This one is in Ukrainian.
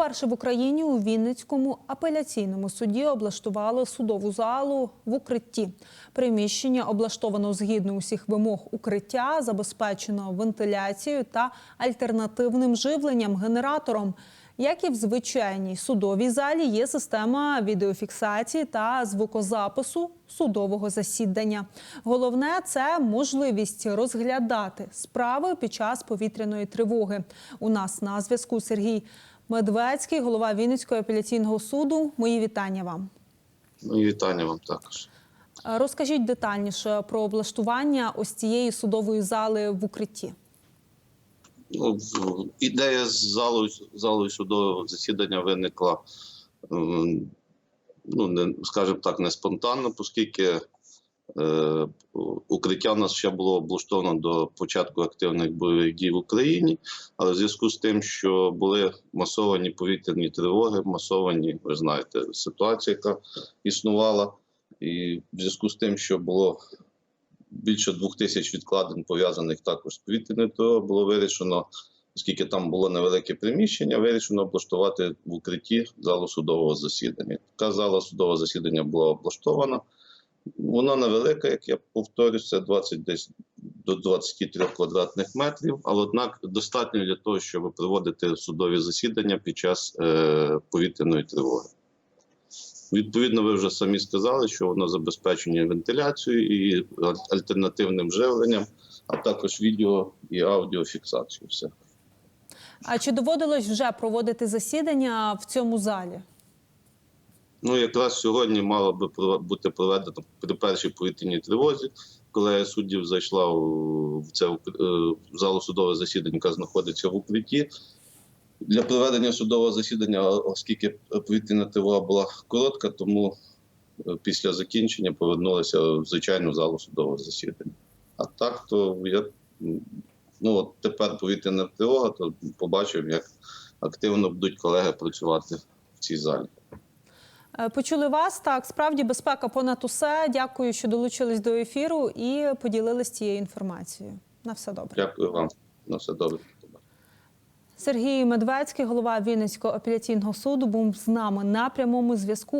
Вперше в Україні у Вінницькому апеляційному суді облаштували судову залу в укритті. Приміщення облаштовано згідно усіх вимог укриття, забезпечено вентиляцією та альтернативним живленням генератором. Як і в звичайній судовій залі, є система відеофіксації та звукозапису судового засідання. Головне це можливість розглядати справи під час повітряної тривоги. У нас на зв'язку Сергій Медведський, голова Вінницького апеляційного суду. Мої вітання вам. І вітання вам також. Е, Розкажіть детальніше про облаштування ось цієї судової зали в укритті. Ну, ідея з залою, залою судового засідання виникла, ну, не, скажімо так, не спонтанно, оскільки укриття в нас ще було облаштовано до початку активних бойових дій в Україні, але в зв'язку з тим, що були масовані повітряні тривоги, масовані, ви знаєте, ситуація, яка існувала, і в зв'язку з тим, що було більше двох тисяч відкладень пов'язаних також з повітряною тривогою, було вирішено, оскільки там було невелике приміщення, вирішено облаштувати в укритті залу судового засідання. Така зала судового засідання була облаштована. Вона невелика, як я повторюю, це 20 десь до 23 квадратних метрів, але однак достатньо для того, щоб проводити судові засідання під час е, повітряної тривоги. Відповідно, ви вже самі сказали, що воно забезпечення вентиляцією і альтернативним живленням, а також відео і аудіофіксацією. Все. А чи доводилось вже проводити засідання в цьому залі? Ну, якраз сьогодні мало би бути проведено при першій повітряній тривозі, коли суддів зайшла в це е, в залу судового засідання, яка знаходиться в укритті. Для проведення судового засідання, оскільки повітряна тривога була коротка, тому е, після закінчення повернулися в звичайну залу судового засідання. А так, то я ну от тепер повітряна тривога, то побачив, як активно будуть колеги працювати в цій залі. Е, Почули вас так. Справді безпека понад усе. Дякую, що долучились до ефіру і поділились цією інформацією. На все добре. Дякую вам. На все добре. Сергій Медведський, голова Вінницького апеляційного суду, був з нами на прямому зв'язку.